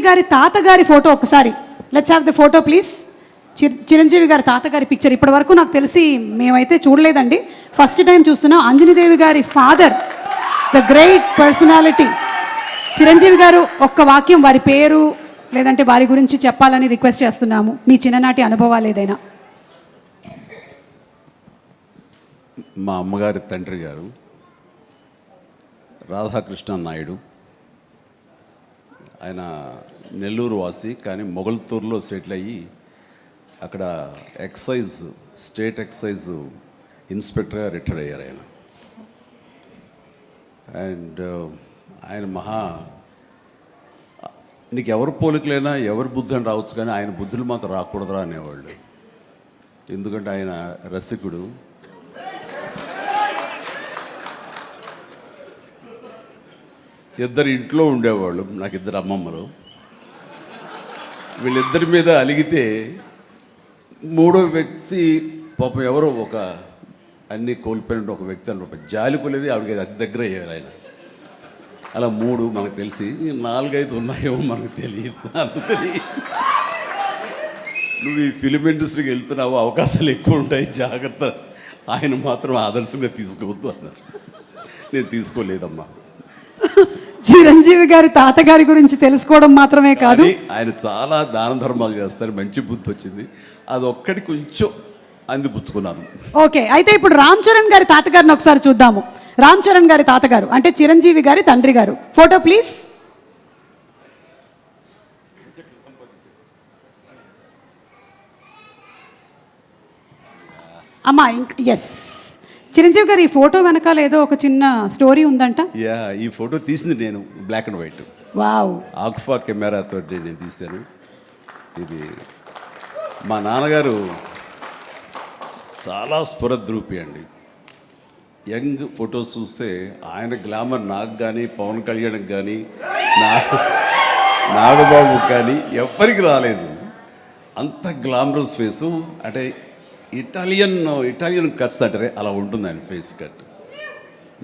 చిరంజీవి గారి తాతగారి ఫోటో ఒకసారి. Let's have the photo please Chiranjeevi గారి తాతగారి పిక్చర్ ఇప్పటి వరకు నాకు తెలిసి మేమైతే చూడలేదండి. ఫస్ట్ టైం చూస్తున్నాం అంజనీదేవి గారి father the great personality Chiranjeevi garu ఒక్క వాక్యం వారి పేరు లేదంటే వారి గురించి చెప్పాలని రిక్వెస్ట్ చేస్తున్నాము. మీ చిన్ననాటి అనుభవాలు ఏదైనా? మా అమ్మగారి తండ్రి గారు రాధాకృష్ణ నాయుడు ఆయన నెల్లూరు వాసి కానీ మొగల్తూరులో సెటిల్ అయ్యి అక్కడ ఎక్సైజ్ స్టేట్ ఎక్సైజ్ ఇన్స్పెక్టర్గా రిటైర్ అయ్యారు ఆయన. అండ్ ఆయన మహా నీకు ఎవరు పోలికలైనా ఎవరి బుద్ధి అని రావచ్చు కానీ ఆయన బుద్ధులు మాత్రం రాకూడదురా అనేవాళ్ళు. ఎందుకంటే ఆయన రసికుడు. ఇద్దరు ఇంట్లో ఉండేవాళ్ళు నాకు ఇద్దరు అమ్మమ్మలు. వీళ్ళిద్దరి మీద అలిగితే మూడో వ్యక్తి పాపం ఎవరో ఒక అన్నీ కోల్పోయిన ఒక వ్యక్తి అనమాట. జాలి కొలేది ఆవిడకి అతి దగ్గర అయ్యారు ఆయన. అలా మూడు మనకు తెలిసి నాలుగైదు ఉన్నాయేమో మనకు తెలియదు అందుకని నువ్వు ఈ ఫిలిం ఇండస్ట్రీకి వెళ్తున్నావు అవకాశాలు ఎక్కువ ఉంటాయి జాగ్రత్త. ఆయన మాత్రం ఆదర్శంగా తీసుకోవద్దు అన్నారు. నేను తీసుకోలేదమ్మా. చిరంజీవి గారి తాతగారి గురించి తెలుసుకోవడం మాత్రమే కాదు. ఆయన చాలా దాన ధర్మాలు చేస్తారు మంచి బుద్ధి వచ్చింది అది ఒక్కటి కొంచెం అందిపుచ్చుకున్నాను ఓకే అయితే ఇప్పుడు రామ్ చరణ్ గారి తాతగారిని ఒకసారి చూద్దాము. రామ్ చరణ్ గారి తాతగారు అంటే చిరంజీవి గారి తండ్రి గారు. Photo please. అమ్మా ఇంక ఎస్ చిరంజీవి గారు ఈ ఫోటో వెనకాల ఏదో ఒక చిన్న స్టోరీ ఉందంట? యా ఈ ఫోటో తీసింది నేను black and white wow. Agfa కెమెరాతో నేను తీశాను. ఇది మా నాన్నగారు చాలా స్ఫురద్రూపి అండి. యంగ్ ఫొటోస్ చూస్తే ఆయన గ్లామర్ నాకు కానీ పవన్ కళ్యాణ్కి కానీ నాకు నాగబాబుకి కానీ ఎవ్వరికి రాలేదు. అంత గ్లామరస్ ఫేసు అంటే ఇటాలియన్ ఇటాలియన్ కట్స్ అంటారే అలా ఉంటుంది ఆయన ఫేస్ కట్.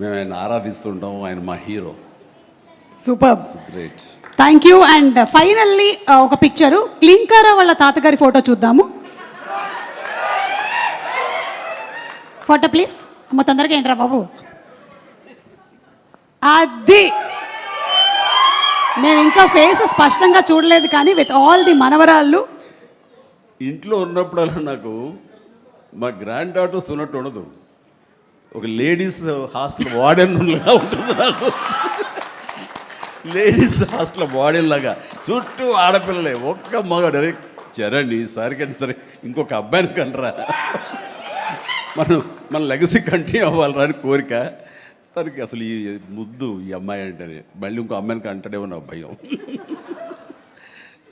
మేము ఆయన ఆరాధిస్తుంటాం ఆయన మా hero. Super. Great thank you and finally ఒక పిక్చరు క్లీంకారా వాళ్ళ తాతగారి ఫోటో చూద్దాము. ఫోటో ప్లీజ్ అమ్మ తొందరగా ఏంట్రా బాబు? అది. మేము ఇంకా ఫేస్ స్పష్టంగా చూడలేదు కానీ విత్ ఆల్ ది మనవరాళ్ళు. ఇంట్లో ఉన్నప్పుడల్లా నాకు మా గ్రాండ్ డాటర్స్ ఉన్నట్టు ఉండదు. ఒక లేడీస్ హాస్టల్ వార్డెన్లా ఉంటుంది నాకు. లేడీస్ హాస్టల్ వార్డెన్ లాగా చుట్టూ ఆడపిల్లలే ఒక్క మగాడు అరే చరణ్ ఈసారి కానీ సరే ఇంకొక అబ్బాయిని కనరా. మనం మన లెగసీ కంటిన్యూ అవ్వాలరా అని కోరిక. తనకి అసలు ఈ ముద్దు ఈ అమ్మాయి అంటేనే మళ్ళీ ఇంకో అమ్మాయిని కంటాడేమో నా భయం.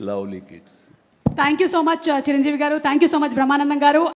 Lovely kids thank you so much Chiranjeevi garu. Thank you so much Brahmanandam garu.